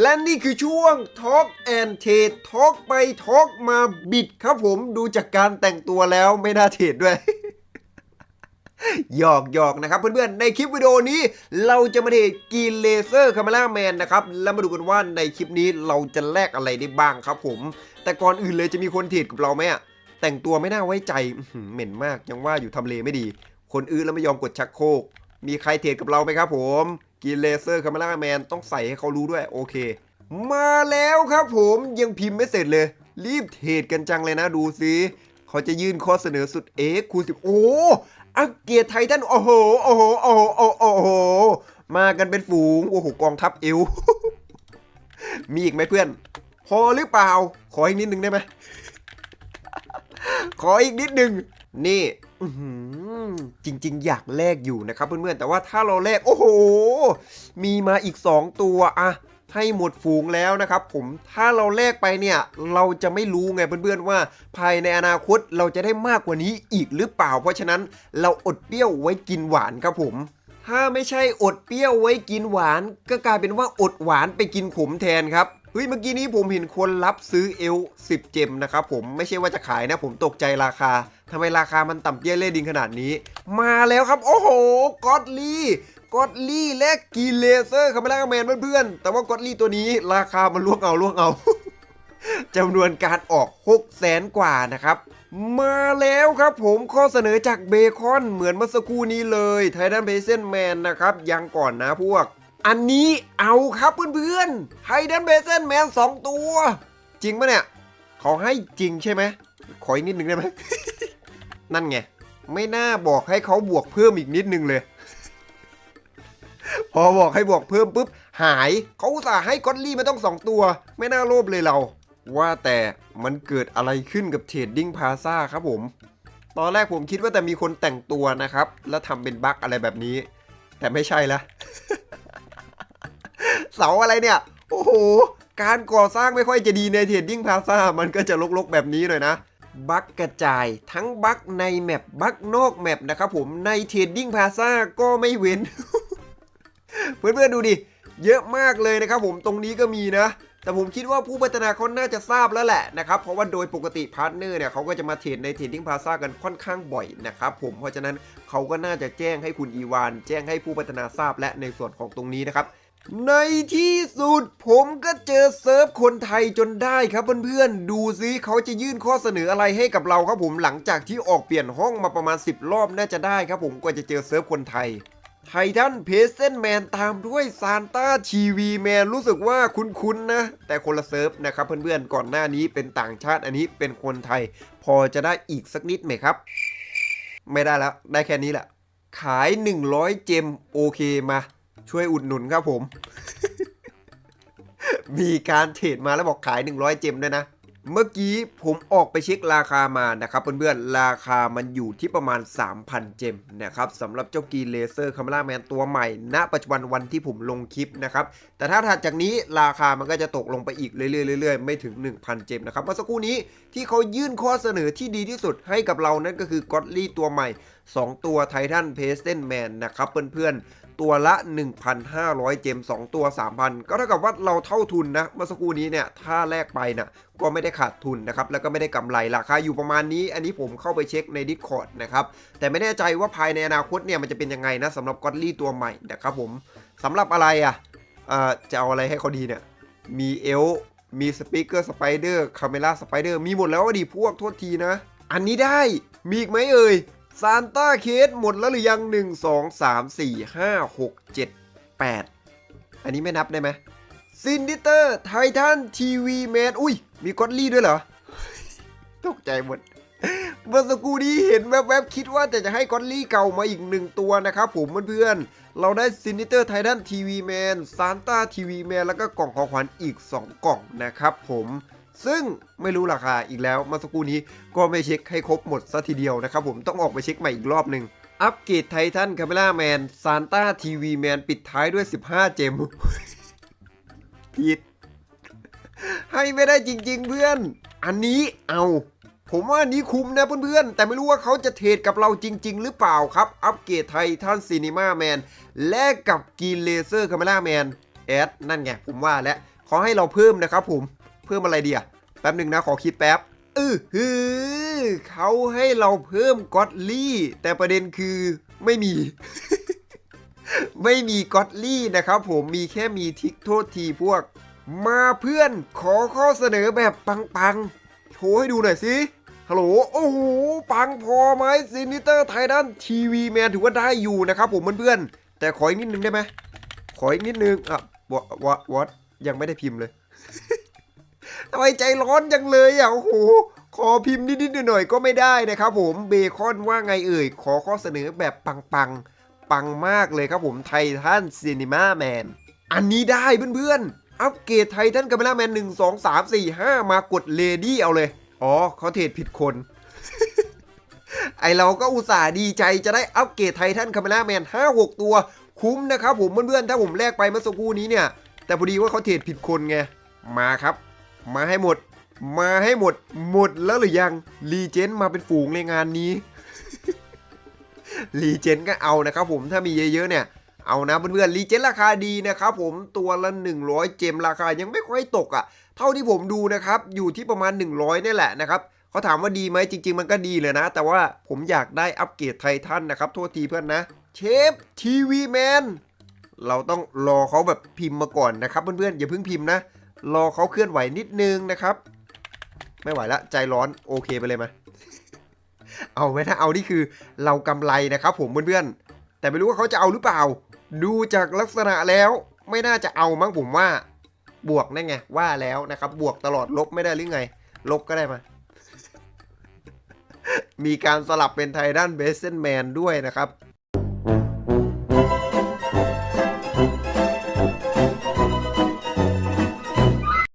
และนี่คือช่วง Talk and Trade Talk ไป Talk มาบิดครับผมดูจากการแต่งตัวแล้วไม่น่าเทรดด้วยหยอกหยอกนะครับเพื่อนๆ ในคลิปวิดีโอนี้เราจะมาเทรดกีนเลเซอร์คา m ม r ่าแมนนะครับ แล้วมาดูกันว่าในคลิปนี้เราจะแลกอะไรได้บ้างครับผม แต่ก่อนอื่นเลยจะมีคนเทรดกับเราไหมอะแต่งตัวไม่น่าไว้ใจเหม็นมากยังว่าอยู่ทำเลไม่ดี คนอื่นแล้วไม่ยอมกดชักโครกมีใครเทรดกับเราไหมครับผม กีนเลเซอร์คา m ม r ่าแมนต้องใส่ให้เขารู้ด้วยโอเค มาแล้วครับผมยังพิมพ์ไม่เสร็จเลย รีบเทรดกันจังเลยนะดูสิเขาจะยื่นข้อเสนอสุดเอ็กคูณสิบโอ้อังเกียรไททันโอ้โหโอ้โหโอ้โหโอ้โหโอ้โหมากันเป็นฝูงโอ้โหกองทัพเอวมีอีกไหมเพื่อน พอหรือเปล่า ขออีกนิดนึงได้ไหมขออีกนิดนึงนี่ จริง ๆ อยากแลกอยู่นะครับเพื่อนๆ แต่ว่าถ้าเราแลกโอ้โห มีมาอีก 2 ตัวอะให้หมดฝูงแล้วนะครับผมถ้าเราแลกไปเนี่ย เราจะไม่รู้ไงเพื่อนๆว่า ภายในอนาคตเราจะได้มากกว่านี้อีกหรือเปล่า เพราะฉะนั้นเราอดเปรี้ยวไว้กินหวานครับผม ถ้าไม่ใช่อดเปรี้ยวไว้กินหวาน ก็กลายเป็นว่าอดหวานไปกินขมแทนครับ เฮ้ยเมื่อกี้นี้ผมเห็นคนรับซื้อเอล10 เจมนะครับผมไม่ใช่ว่าจะขายนะ ผมตกใจราคาทำไมราคามันต่ำเตี้ยเล่ดินขนาดนี้ มาแล้วครับ โอ้โหกอดลี่กอดลี่และกีเลเซอร์คาเมล่าแมนเพื่อนๆแต่ว่ากอดลี่ตัวนี้ราคามันล่วงเอาล่วงเอาจำนวนการออก 6 0แสนกว่านะครับ มาแล้วครับผมข้อเสนอจากเบคอนเหมือนเมื่อสักครู่นี้เลยไททันเพเซนแมนนะครับ ยังก่อนนะพวก อันนี้เอาครับเพื่อนๆไททันเพเซนแมน2ตัว จริงปะเนี่ยเขาให้จริงใช่ไหม ขออีกนิดนึงได้ไหม นั่นไง ไม่น่าบอกให้เขาบวกเพิ่มอีกนิดนึงเลย พอบอกให้บวกเพิ่มปุ๊บ หายเขาอุตส่าห์ให้กอตลี่มาต้องสองตัว ไม่น่าโลภเลยเรา ว่าแต่มันเกิดอะไรขึ้นกับเทรดดิ้งพาซาครับผม ตอนแรกผมคิดว่าแต่มีคนแต่งตัวนะครับ แล้วทำเป็นบั๊กอะไรแบบนี้ แต่ไม่ใช่ละ เสาอะไรเนี่ย โอ้โห การก่อสร้างไม่ค่อยจะดีในเทรดดิ้งพาซามันก็จะลกๆแบบนี้เลยนะบั๊กกระจายทั้งบั๊กในแมปบั๊กนอกแมปนะครับผมในเทรดดิ้งพาซาก็ไม่เว้น เพื่อนๆดูดิ เยอะมากเลยนะครับผมตรงนี้ก็มีนะ แต่ผมคิดว่าผู้พัฒนาเขาน่าจะทราบแล้วแหละนะครับ เพราะว่าโดยปกติพาร์ทเนอร์เนี่ยเขาก็จะมาเทรดในเทรดดิ้งพาซากันค่อนข้างบ่อยนะครับผมเพราะฉะนั้นเขาก็น่าจะแจ้งให้คุณอีวาน แจ้งให้ผู้พัฒนาทราบและในส่วนของตรงนี้นะครับ ในที่สุดผมก็เจอเซิร์ฟคนไทยจนได้ครับเพื่อนๆ ดูซิเขาจะยื่นข้อเสนออะไรให้กับเราครับผมหลังจากที่ออกเปลี่ยนห้องมาประมาณ 10 รอบน่าจะได้ครับผมกว่าจะเจอเซิร์ฟคนไทย ไททันเพสเซนแมนตามด้วยซานต้าทีวีแมนรู้สึกว่าคุ้นๆนะ แต่คนละเซิร์ฟนะครับเพื่อนๆ ก่อนหน้านี้เป็นต่างชาติอันนี้เป็นคนไทย พอจะได้อีกสักนิดไหมครับ ไม่ได้แล้วได้แค่นี้แหละขาย 100 เจมโอเคมา ช่วยอุดหนุนครับผม มีการเทรดมาแล้วบอกขาย 100 เจมด้วยนะ เมื่อกี้ผมออกไปเช็คราคามานะครับเพื่อนๆ ราคามันอยู่ที่ประมาณ 3,000 เจมนะครับสำหรับเจ้ากีเลเซอร์คา m ม r ่าแมนตัวใหม่ ณ ปัจจุบันวันที่ผมลงคลิปนะครับ แต่ถ้าถัดจากนี้ราคามันก็จะตกลงไปอีกเรื่อยๆๆ ไม่ถึง 1,000 เจมนะครับเมื่อสักครู่นี้ที่เขายื่นข้อเสนอที่ดีที่สุดให้กับเรานั่นก็คือกอตลี่ตัวใหม่ 2 ตัวไททันเพสเซนแมนนะครับเพื่อนๆ ตัวละ 1,500 เจม 2 ตัว 3,000 ก็เท่ากับว่าเราเท่าทุนนะ เมื่อสักครู่นี้เนี่ย ถ้าแลกไปนะก็ไม่ได้ขาดทุนนะครับ แล้วก็ไม่ได้กำไรราคาอยู่ประมาณนี้ อันนี้ผมเข้าไปเช็คใน Discord นะครับ แต่ไม่แน่ใจว่าภายในอนาคตเนี่ยมันจะเป็นยังไงนะสำหรับกอตลี่ตัวใหม่นะครับผมสำหรับอะไรอะเอ่อจะเอาอะไรให้เขาดีเนี่ย มีเอล มีสปีกเกอร์สไปเดอร์คาเมล่าสไปเดอร์มีหมดแล้วอะดิพวกโทษทีนะ อันนี้ได้ มีอีกไหมเอ่ย ซานต้าเคสหมดแล้วหรือยัง 1 2 3 4 5 6 7 8 อันนี้ไม่นับได้ไหมซินดิเตอร์ไททันทีวีแมนอุ้ย มีกอดลี่ด้วยเหรอ ตกใจหมด เมื่อสักครู่นี้เห็นแวบๆ คิดว่าแต่จะให้กอดลี่เก่ามาอีกหนึ่งตัวนะครับผมเพื่อนๆ เราได้ซินดิเตอร์ไททันทีวีแมนซานต้าทีวีแมนแล้วก็กล่องของขวัญอีก 2 กล่องนะครับผม ซึ่งไม่รู้ราคาอีกแล้วมื่อสักครู่นี้ก็ไม่เช็คให้ครบหมดซะทีเดียวนะครับผมต้องออกไปเช็คใหม่อีกรอบหนึ่งอัปเกรดไททันคาเมล่าแมนซานต้าทีวีแมนปิดท้ายด้วย 15 เจมผิด ให้ไม่ได้จริง ๆ เพื่อน อันนี้เอา ผมว่าอันนี้คุ้มนะเพื่อนๆ แต่ไม่รู้ว่าเขาจะเทรดกับเราจริง ๆ หรือเปล่าครับ อัปเกรดไททันซีนีมาแมนแลกกับกีนเลเซอร์คาเมล่าแมนแอดนั่นไงผมว่าแล้วขอให้เราเพิ่มนะครับผม พิ่มอะไรเดีอะแป๊บหนึ่งนะขอคิดแป๊บเออฮือเขาให้เราเพิ่มก็อดลี่ แต่ประเด็นคือไม่มี ไม่มีก็อดลี่นะครับผมมีแค่มีทิกโทษทีพวก มาเพื่อนขอข้อเสนอแบบปังๆ โชว์ให้ดูหน่อยสิฮัลโหลโอ้โหปังพอไหมซินิเตอร์ไททันทีวีแมนถือว่าได้อยู่นะครับผมเพื่อนๆแต่ขออีกนิดนึงได้ไหมขออีกนิดนึงอะวะวะวอตยังไม่ได้พิมพ์เลย ทำไมใจร้อนจังเลยอะโอ้โหขอพิมพ์นิดๆหน่อยๆก็ไม่ได้นะครับผมเบคอนว่าไงเอ่ย ขอข้อเสนอแบบปังๆ ปังมากเลยครับผมไททันซีนิมาแมนอันนี้ได้เพื่อนๆ อัปเกรดไททันกัมเมล่าแมนหนึ่งสองสามสี่ห้ามากดเลดี้เอาเลย อ๋อเขาเทรดผิดคน ไอเราก็อุตส่าห์ดีใจจะได้อัปเกรดไททันคาเมล่าแมนห้าหกตัว คุ้มนะครับผมเพื่อนๆ ถ้าผมแลกไปเมื่อสักครู่นี้เนี่ย แต่พอดีว่าเขาเทรดผิดคนไง มาครับ มาให้หมด มาให้หมด หมดแล้วหรือยังรีเจนมาเป็นฝูงในงานนี้รีเจนก็เอานะครับผมถ้ามีเยอะๆเนี่ยเอานะเพื่อนๆรีเจนราคาดีนะครับผมตัวละ 100 เจมราคายังไม่ค่อยตกอะ่ะ เท่าที่ผมดูนะครับอยู่ที่ประมาณ 100นี่แหละนะครับเขาถามว่าดีไหมจริง ๆ มันก็ดีเลยนะ แต่ว่าผมอยากได้อัปเกรดไททันนะครับโทษทีเพื่อนนะเชฟทีวีแมนเราต้องรอเขาแบบพิมพ์มาก่อนนะครับเพื่อนๆอย่าเพิ่งพิมพ์นะ รอเขาเคลื่อนไหวนิดนึงนะครับ ไม่ไหวละใจร้อนโอเคไปเลยไหมเอาไหมถ้าเอานี่คือเรากำไรนะครับผมเพื่อนๆ แต่ไม่รู้ว่าเขาจะเอาหรือเปล่า ดูจากลักษณะแล้ว ไม่น่าจะเอามั้งผมว่า บวกนั่นไงว่าแล้วนะครับ บวกตลอดลบไม่ได้หรือไง ลบก็ได้มา มีการสลับเป็นไททันเบสเซนแมนด้วยนะครับ